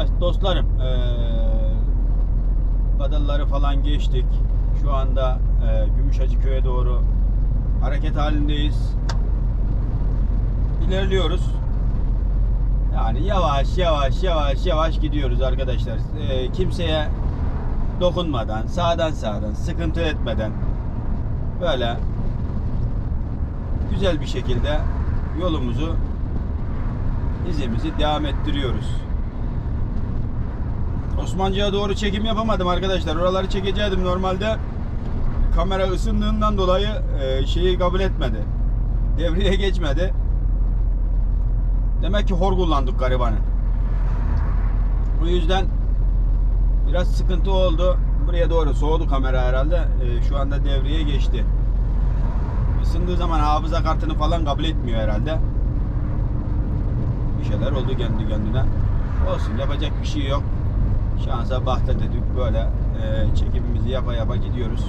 Evet dostlarım, eee Badalları falan geçtik. Şu anda eee Gümüşhacı köye doğru hareket halindeyiz. İlerliyoruz. Yani yavaş yavaş yavaş yavaş gidiyoruz arkadaşlar. Eee, kimseye dokunmadan, sağdan sağdan, sıkıntı etmeden böyle güzel bir şekilde yolumuzu izimizi devam ettiriyoruz. Osmancı'ya doğru çekim yapamadım arkadaşlar. Oraları çekecektim normalde. Kamera ısındığından dolayı e, şeyi kabul etmedi. Devreye geçmedi. Demek ki hor kullandık garibanı. Bu yüzden biraz sıkıntı oldu. Buraya doğru soğudu kamera herhalde. E, şu anda devreye geçti. Isındığı zaman hafıza kartını falan kabul etmiyor herhalde. Bir şeyler oldu kendi kendine. Olsun yapacak bir şey yok. Şansa bahta dedik böyle e, çekimimizi yapa yapa gidiyoruz.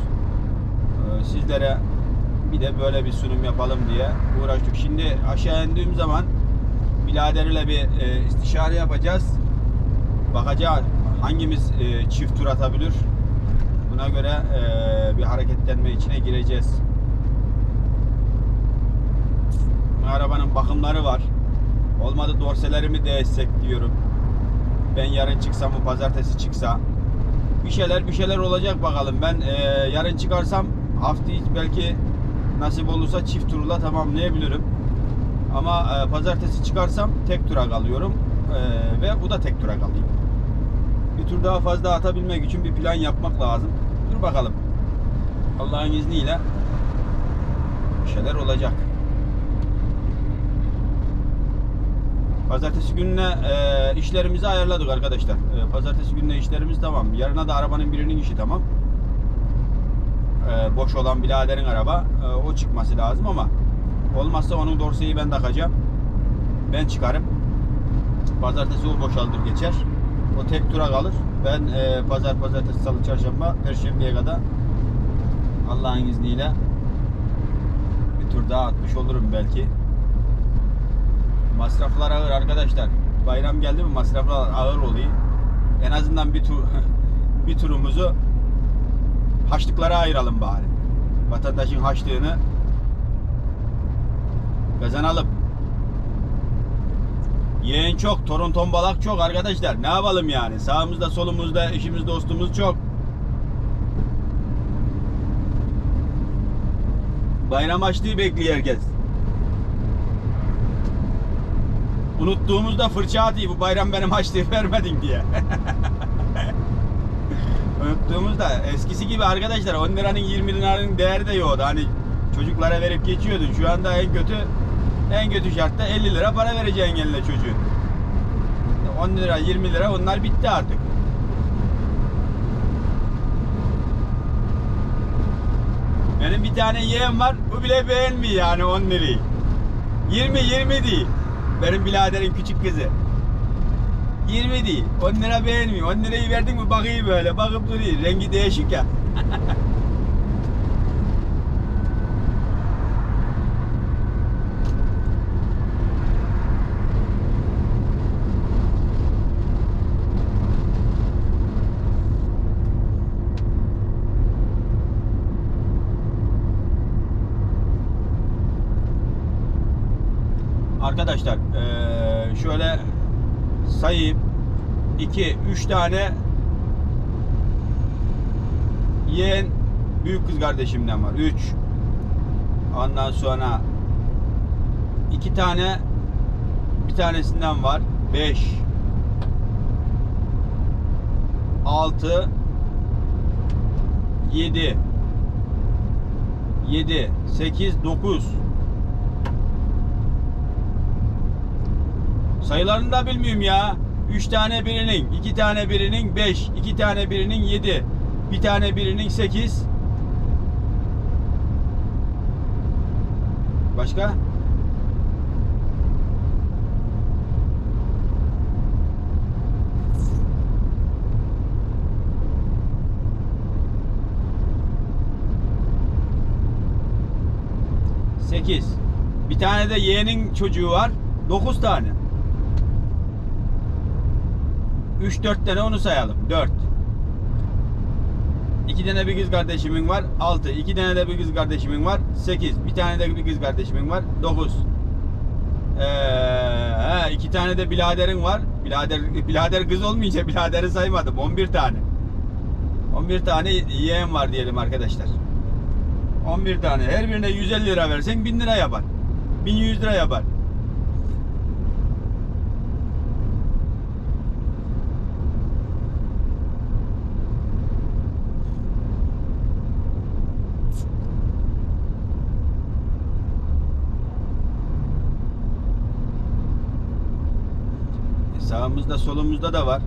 E, sizlere bir de böyle bir sunum yapalım diye uğraştık. Şimdi aşağı indiğim zaman biraderle bir e, istişare yapacağız. Bakacağız hangimiz e, çift tur atabilir. Buna göre e, bir hareketlenme içine gireceğiz. Bu arabanın bakımları var. Olmadı dorselerimi değişsek diyorum. Ben yarın çıksam bu pazartesi çıksa bir şeyler bir şeyler olacak bakalım. Ben e, yarın çıkarsam hafta belki nasip olursa çift turla tamamlayabilirim. Ama e, pazartesi çıkarsam tek tura kalıyorum E, ve bu da tek tura kalıyor. Bir tur daha fazla atabilmek için bir plan yapmak lazım. Dur bakalım. Allah'ın izniyle bir şeyler olacak. Pazartesi gününe e, işlerimizi ayarladık arkadaşlar. E, pazartesi gününe işlerimiz tamam. Yarına da arabanın birinin işi tamam. E, boş olan biraderin araba. E, o çıkması lazım ama olmazsa onun dorseyi ben takacağım. Ben çıkarım. Pazartesi o boşaldır geçer. O tek tura kalır. Ben e, pazar, pazartesi, salı, çarşamba, perşembeye kadar Allah'ın izniyle bir tur daha atmış olurum belki. Masraflar ağır arkadaşlar. Bayram geldi mi masraflar ağır oluyor. En azından bir tur bir turumuzu haçlıklara ayıralım bari. Vatandaşın haçlığını kazanalım. Yeğen çok, torun tombalak çok arkadaşlar. Ne yapalım yani? Sağımızda, solumuzda, eşimiz, dostumuz çok. Bayram açlığı bekliyor herkes. Unuttuğumuzda fırça atıyor. Bu bayram benim harçlığı vermedin diye. Unuttuğumuzda eskisi gibi arkadaşlar 10 liranın 20 liranın değeri de yoktu. Hani çocuklara verip geçiyordun. Şu anda en kötü en kötü şartta 50 lira para vereceksin eline çocuğun. 10 lira 20 lira onlar bitti artık. Benim bir tane yeğen var. Bu bile beğenmiyor yani 10 lirayı. 20 20 değil. Benim biraderin küçük kızı. 20 değil. 10 lira beğenmiyor. 10 lirayı verdin mi bakıyor böyle. Bakıp duruyor. Rengi değişik ya. Arkadaşlar şöyle sayayım. 2 3 tane yeğen büyük kız kardeşimden var. 3 ondan sonra iki tane bir tanesinden var. 5 6 7 7 8 9 Sayılarını da bilmiyorum ya. 3 tane birinin, 2 tane birinin 5, 2 tane birinin 7, bir tane birinin 8. Başka? Sekiz. Bir tane de yeğenin çocuğu var. Dokuz tane. 3-4 tane onu sayalım. 4. 2 tane bir kız kardeşimin var. 6. 2 tane de bir kız kardeşimin var. 8. Bir tane de bir kız kardeşimin var. 9. Ee, iki tane de biraderin var. Birader, birader kız olmayınca biraderi saymadım. 11 tane. 11 tane yeğen var diyelim arkadaşlar. 11 tane. Her birine 150 lira versen 1000 lira yapar. 1100 lira yapar. E, Sağımızda solumuzda da var.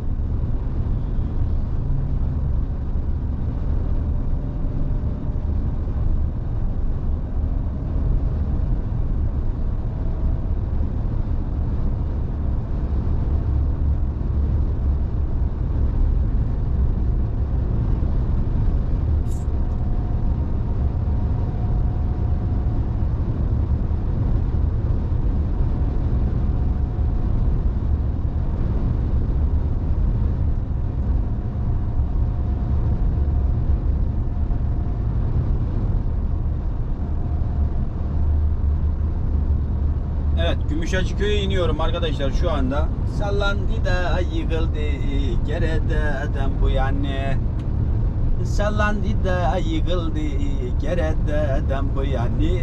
Evet Gümüşhacıköy'e iniyorum arkadaşlar şu anda. Sallandı da yıkıldı gereden bu yani. Sallandı da yıkıldı gereden bu yani.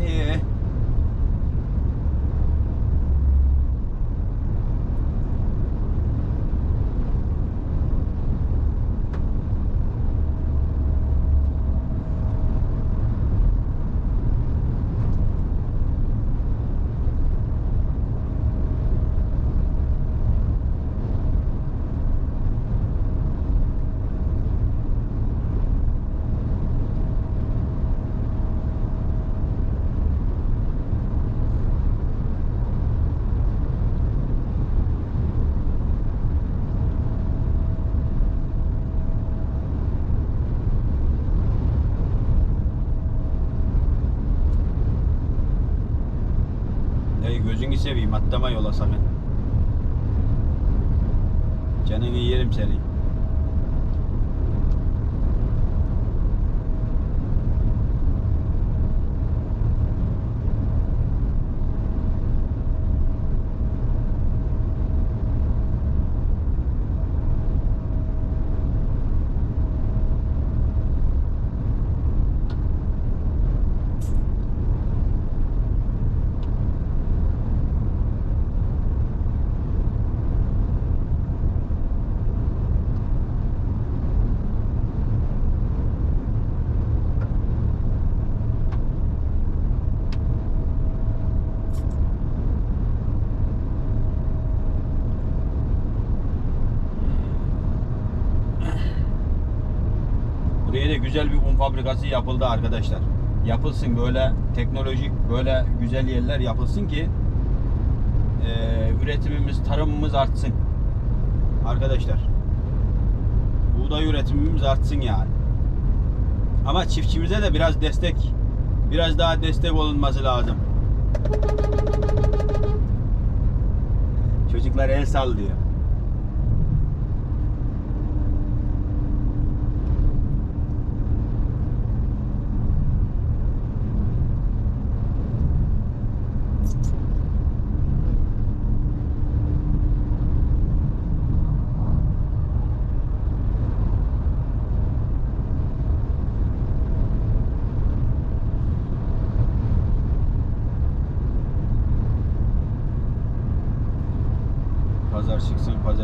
Seveyim atlama yola sakın. Canını yerim seni. Buraya da güzel bir un fabrikası yapıldı arkadaşlar. Yapılsın böyle teknolojik böyle güzel yerler yapılsın ki eee, üretimimiz, tarımımız artsın. Arkadaşlar. Buğday üretimimiz artsın yani. Ama çiftçimize de biraz destek biraz daha destek olunması lazım. Çocuklar el sallıyor.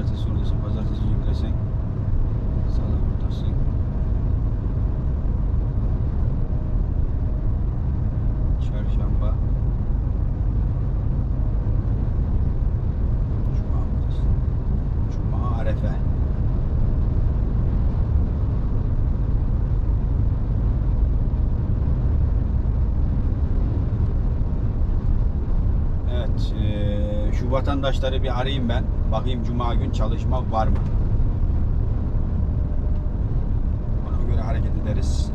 Pazartesi oradasın, pazartesi vatandaşları bir arayayım ben. Bakayım cuma gün çalışma var mı? Ona göre hareket ederiz.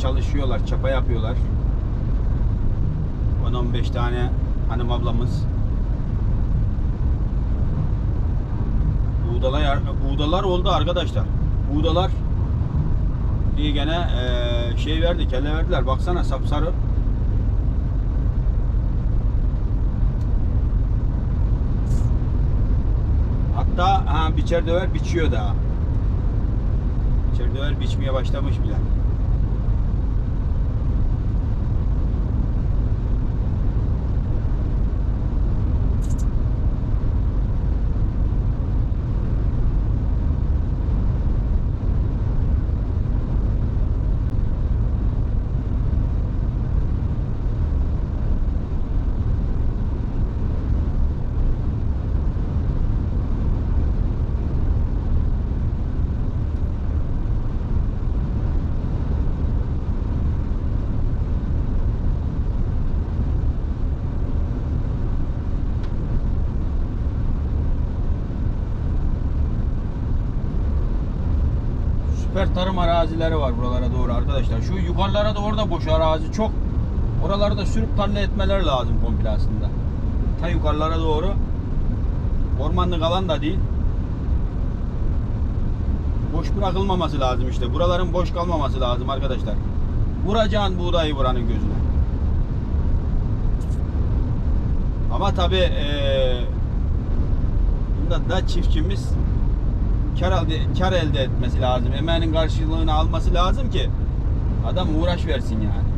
Çalışıyorlar, çapa yapıyorlar. 10-15 tane hanım ablamız. Buğdalar, buğdalar oldu arkadaşlar. Buğdalar diye gene eee, şey verdi, kelle verdiler. Baksana sapsarı. Hatta ha biçer döver biçiyor daha. Biçer döver biçmeye başlamış bile. Arkadaşlar. Şu yukarılara da boş arazi çok. Oraları da sürüp tarla etmeler lazım komple aslında. Ta yukarılara doğru. Ormanlık alan da değil. Boş bırakılmaması lazım işte. Buraların boş kalmaması lazım arkadaşlar. Vuracağın buğdayı buranın gözüne. Ama tabi eee bunda da çiftçimiz kar elde, kar elde etmesi lazım. Emeğinin karşılığını alması lazım ki adam uğraş versin yani.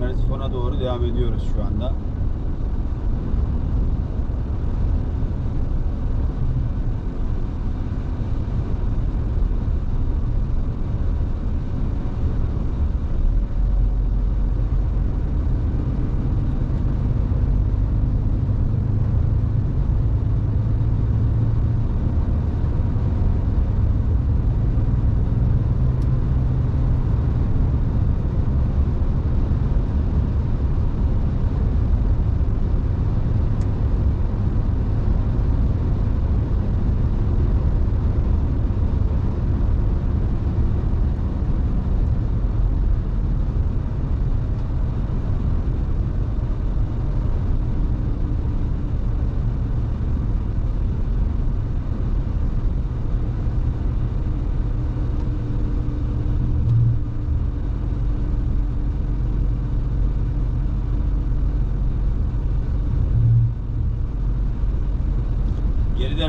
Merzifon'a doğru devam ediyoruz şu anda.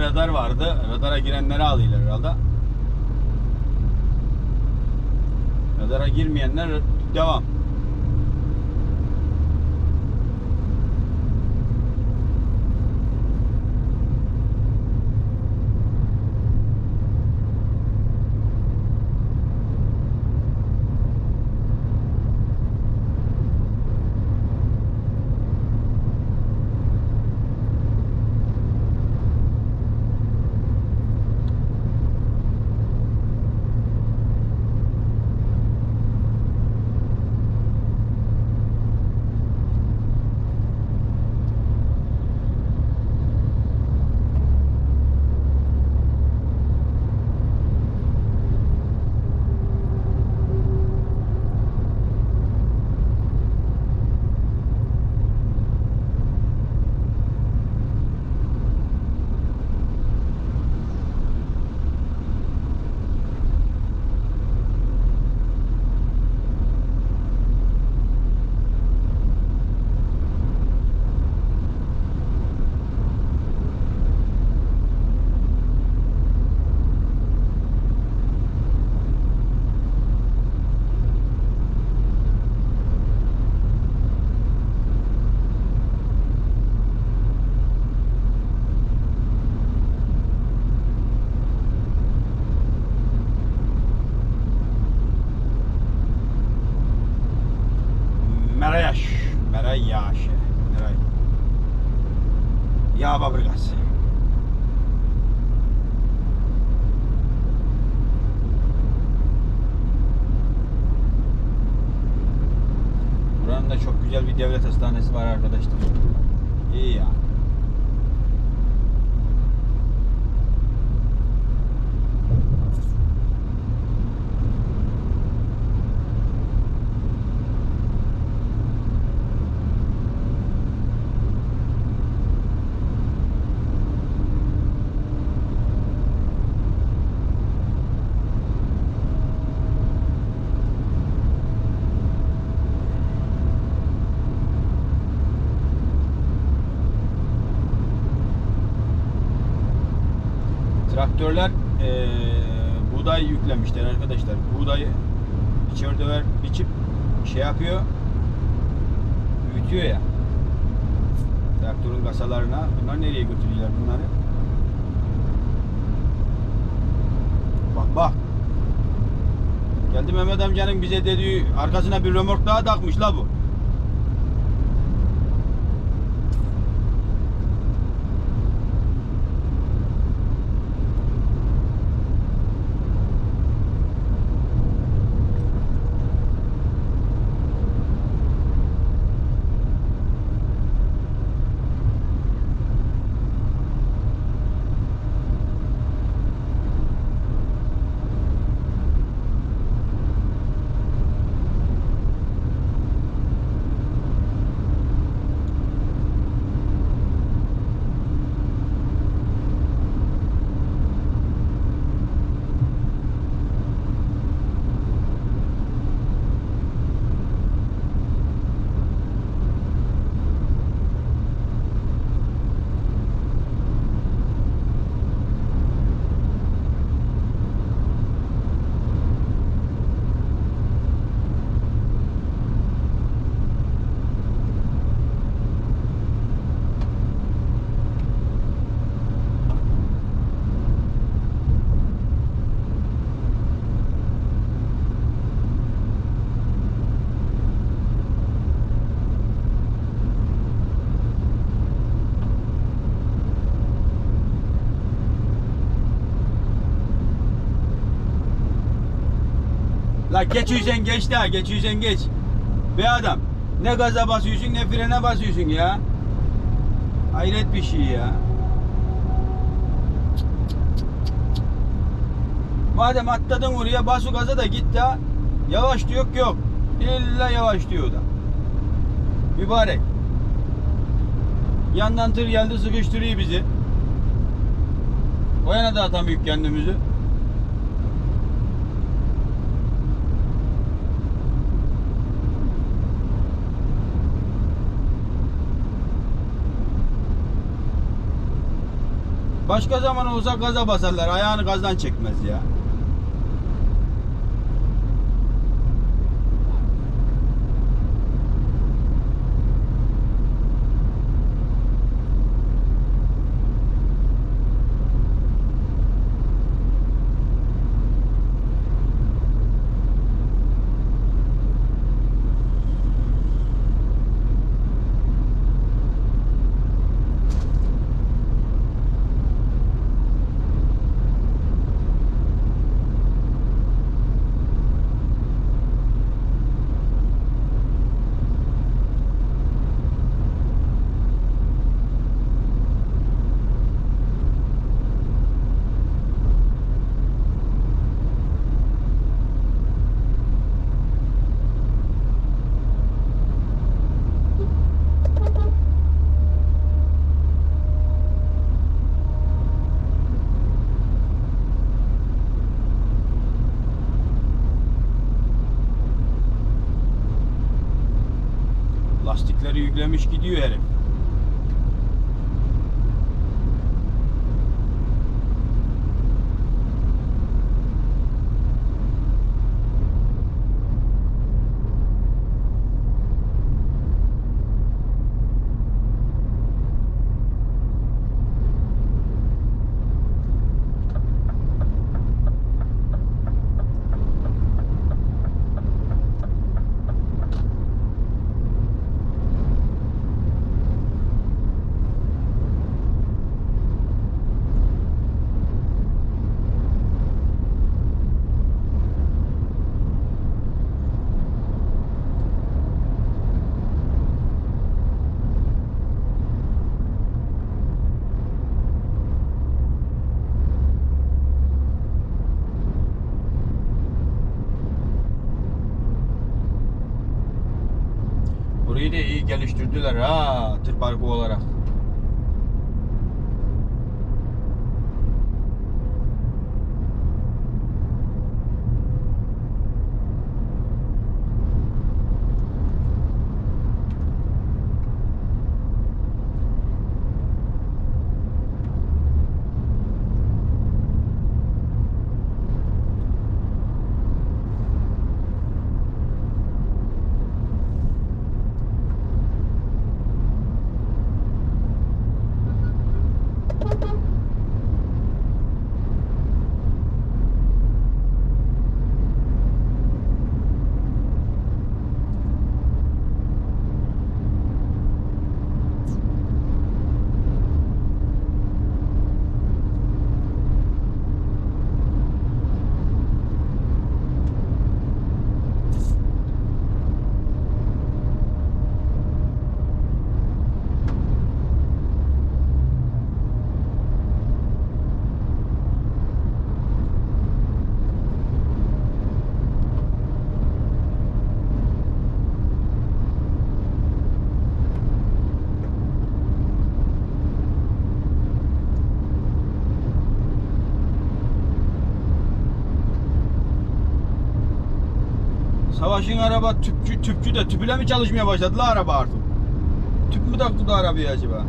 Radar vardı. Radara girenleri alıyorlar herhalde. Radara girmeyenler devam. Traktörler eee, buğday yüklemişler arkadaşlar. Buğdayı içeride ver biçip şey yapıyor. Büyütüyor ya. Traktörün kasalarına. Bunlar nereye götürüyorlar bunları? Bak bak. Geldi Mehmet amcanın bize dediği arkasına bir römork daha takmış la bu. La geç yüzen geç daha geç yüzen geç. Be adam ne gaza basıyorsun ne frene basıyorsun ya. Hayret bir şey ya. Madem atladın oraya basu gaza da git da yavaş diyor yok. İlla yavaş diyor da. Mübarek. Yandan tır geldi sıkıştırıyor bizi. O yana da atamıyoruz kendimizi. Başka zaman olsa gaza basarlar. Ayağını gazdan çekmez ya. Yüklemiş gidiyor herif. particular Savaş'ın araba tüpçü, tüpçü de tüpüyle mi çalışmaya başladı la araba artık? Tüp mü taktı da arabaya acaba?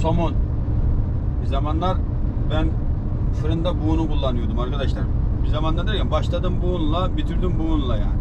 Somon. Bir zamanlar ben fırında buğunu kullanıyordum arkadaşlar. Bir zamanlar derken başladım buğunla, bitirdim buğunla yani.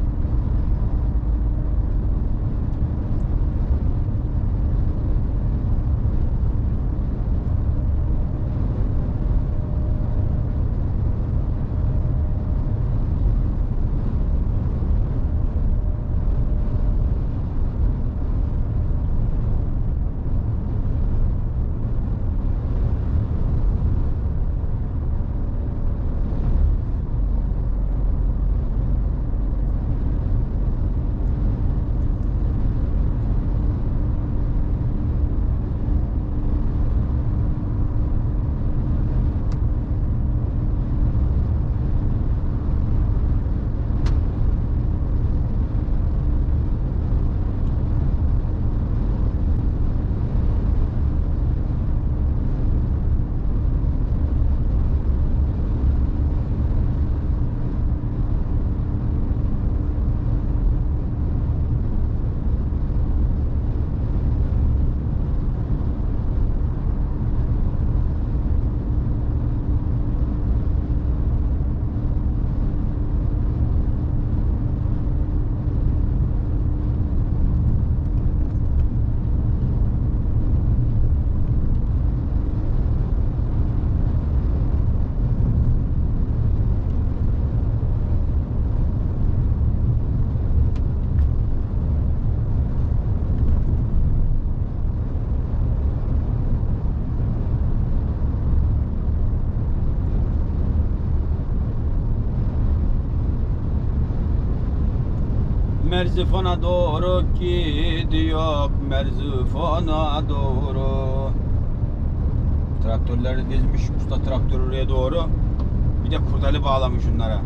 Merzifon'a doğru gidiyor Merzifon'a doğru. Traktörleri dizmiş usta traktör oraya doğru. Bir de kurdali bağlamış şunlara